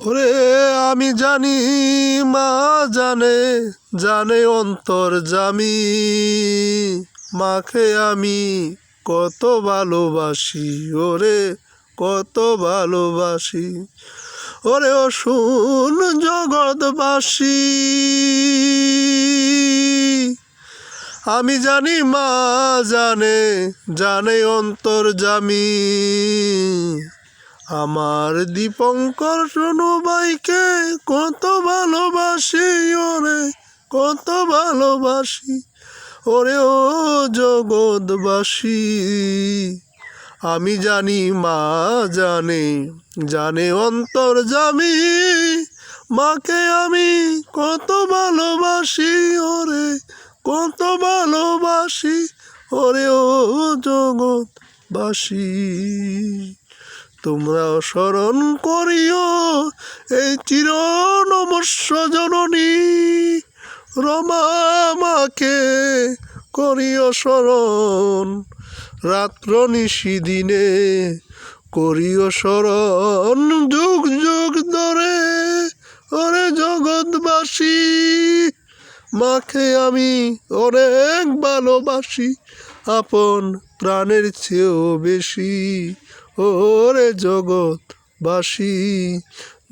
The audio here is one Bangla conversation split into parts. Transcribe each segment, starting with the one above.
ওরে আমি জানি মা জানে জানে অন্তর জামি। মাকে আমি কত ভালোবাসি, ওরে কত ভালোবাসি। ওরে ও শুন জগৎবাসী। আমি জানি মা জানে জানে অন্তর জামি। আমার দীপঙ্কর সোনুবাইকে কত ভালোবাসি, ওরে কত ভালোবাসি, ওরে ও জগৎবাসী। আমি জানি, মা জানে জানে অন্তর জামি, মাকে আমি কত ভালোবাসি, ওরে কত ভালোবাসি, ওরে ও জগৎবাসী। তোমরা স্মরণ করিও, এই চির নমস্য জননী। রমা মাকে করিও স্মরণ, রাত্র নিশি দিনে করিও স্মরণ। যুগ যুগ ধরে ওরে জগৎবাসী, মাকে আমি অনেক ভালোবাসি। আপন প্রাণের চেয়েও বেশি। ওরে জগৎবাসী,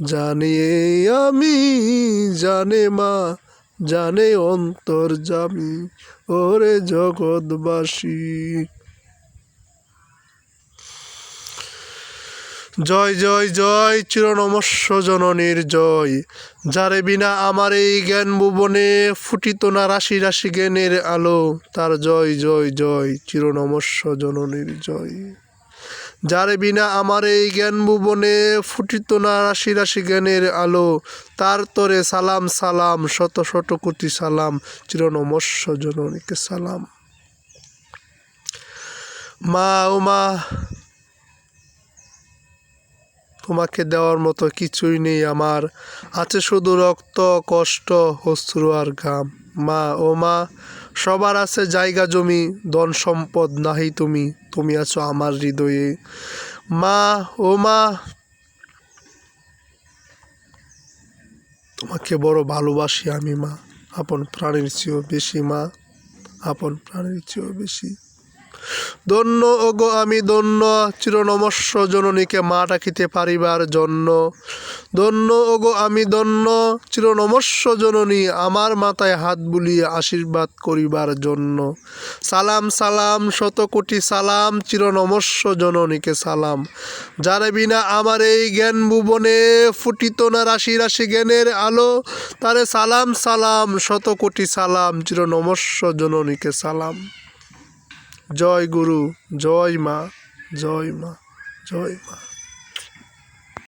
জানে আমি, জানে মা, জানে অন্তর জামি ওরে জগৎবাসী। জয় জয় জয়, চিরনমস্য জননীর জয়। যারে বিনা আমার এই জ্ঞান ভুবনে ফুটিত না রাশি রাশি জ্ঞানের আলো, তার জয় জয় জয়, চিরনমস্য জননীর জয়। যারে বিনা আমার এই জ্ঞান ভুবনে ফুটিত না রাশি রাশি জ্ঞানের আলো, তার তরে সালাম সালাম, শত শত কোটি সালাম, চিরনমস্য জননীকে সালাম। মা ও মা তোমাকে দেওয়ার মতো কিছুই নেই আমার। আছে শুধু রক্ত, কষ্ট, অশ্রু আর ঘাম। মা, ও মা, সবার আছে জায়গা জমি, ধন সম্পদ নাহি তুমি তুমি আছো আমার হৃদয়ে। মা, ও মা, তোমাকে বড় ভালোবাসি আমি মা। আপন প্রাণের চেয়েও বেশি মা, আপন প্রাণের চেয়েও বেশি। ধন্য, ওগো আমি ধন্য, চিরনমস্য জননীকে মা ডাকিতে পারিবার জন্য। ধন্য, ওগো আমি ধন্য, চিরনমস্য জননী, আমার মাথায় হাত বুলিয়ে আশীর্বাদ করিবার জন্য। সালাম সালাম শত কোটি সালাম, চিরনমস্য জননীকে সালাম। যারে বিনা আমার এই জ্ঞান ভুবনে ফুটিত না রাশি রাশি জ্ঞানের আলো, তারে সালাম সালাম শত কোটি সালাম, চিরনমস্য জননীকে সালাম। জয় গুরু জয় মা জয় মা জয় মা।